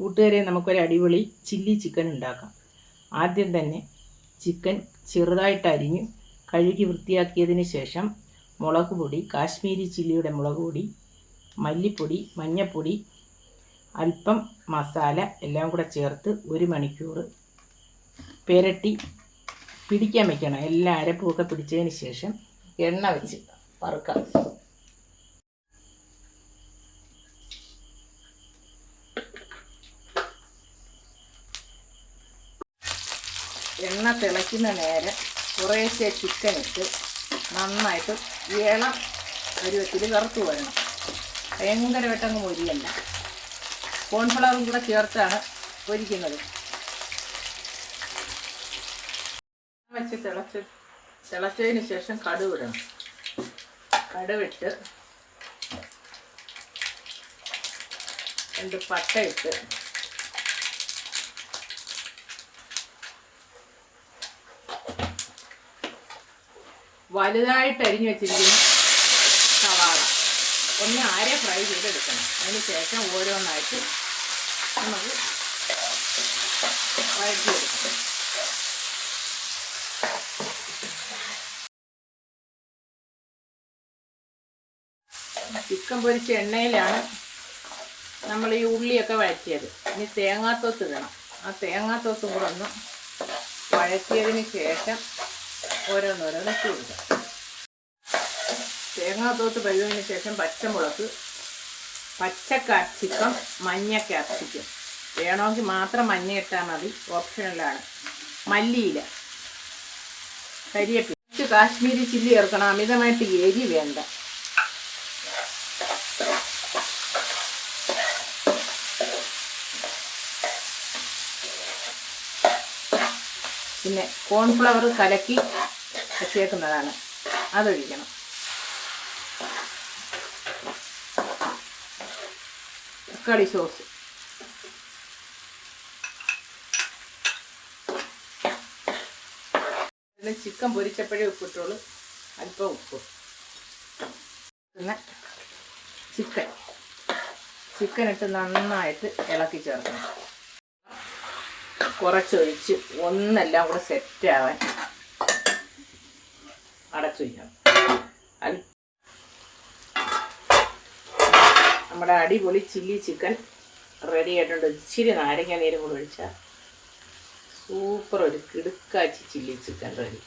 കൂട്ടുകാരെ നമുക്കൊരു അടിപൊളി ചില്ലി ചിക്കൻ ഉണ്ടാക്കാം. ആദ്യം തന്നെ ചിക്കൻ ചെറുതായിട്ട് അരിഞ്ഞ് കഴുകി വൃത്തിയാക്കിയതിന് ശേഷം മുളക് പൊടി കാശ്മീരി ചില്ലിയുടെ മുളക് പൊടി മല്ലിപ്പൊടി മഞ്ഞൾപ്പൊടി അല്പം മസാല എല്ലാം കൂടെ ചേർത്ത് ഒരു മണിക്കൂർ പെരട്ടി പിടിക്കാൻ വയ്ക്കണം എല്ലാ അരപ്പുമൊക്കെ പിടിച്ചതിന് ശേഷം എണ്ണ വെച്ച് വറുക്കാം. എണ്ണ തിളയ്ക്കുന്ന നേരം കുറേശ്ശെ ചിക്കൻ ഇട്ട് നന്നായിട്ട് ഇളം പരുവത്തിൽ വറുത്ത് വരണം. ഭയങ്കര വെട്ടങ്ങ് മൊരിയല്ല. കോൺഫ്ലവറും കൂടെ ചേർത്താണ് പൊരിക്കുന്നത്. വെച്ച് തിളച്ച് തിളച്ചതിന് ശേഷം കടുവിടണം കടുവിട്ട് രണ്ട് പട്ട വലുതായിട്ട് അരിഞ്ഞു വെച്ചിരിക്കുന്ന സവാള. ഒന്ന് ആരെ ഫ്രൈ ചെയ്തെടുക്കണം? അതിന് ശേഷം ഓരോന്നായിട്ട് നമുക്ക് വഴറ്റിയെടുക്കണം ചിക്കൻ പൊരിച്ച എണ്ണയിലാണ് നമ്മൾ ഈ ഉള്ളിയൊക്കെ വഴറ്റിയത്. ഇനി തേങ്ങാത്തോസ് ഇടണം. ആ തേങ്ങാത്തോസും കൂടെ ഒന്ന് വഴറ്റിയതിന് ശേഷം ഓരോന്നോരോന്ന് ഇട്ട് കൊടുക്കാം. തേങ്ങാത്തോത്ത് പരുവതിന് ശേഷം പച്ചമുളക് പച്ച കാപ്സിക്കം മഞ്ഞ കാപ്സിക്കം വേണമെങ്കിൽ മാത്രം മഞ്ഞ ഇട്ടാൽ മതി ഓപ്ഷണലാണ് മല്ലിയില കരിയപ്പി കുറച്ച് കാശ്മീരി ചില്ലി ചേർക്കണം അമിതമായിട്ട് എരി വേണ്ട. പിന്നെ കോൺഫ്ലവർ കലക്കി വെച്ചേക്കുന്നതാണ്. അതൊഴിക്കണം. തക്കാളി സോസ്. പിന്നെ ചിക്കൻ പൊരിച്ചപ്പോഴേ ഉപ്പിട്ടുള്ളൂ. അല്പം ഉപ്പ്. പിന്നെ ചിക്കൻ. ചിക്കൻ ഇട്ട് നന്നായിട്ട് ഇളക്കി ചേർക്കണം. കുറച്ചൊഴിച്ച് ഒന്നെല്ലാം കൂടെ സെറ്റാവാൻ അടച്ചു വയ്ക്കണം നമ്മുടെ അടിപൊളി ചില്ലി ചിക്കൻ റെഡി ആയിട്ടുണ്ട്. ഇച്ചിരി നാരങ്ങ നീരും കൂടെ ഒഴിച്ചാൽ സൂപ്പർ ഒരു കിടുക്കാച്ചി ചില്ലി ചിക്കൻ റെഡി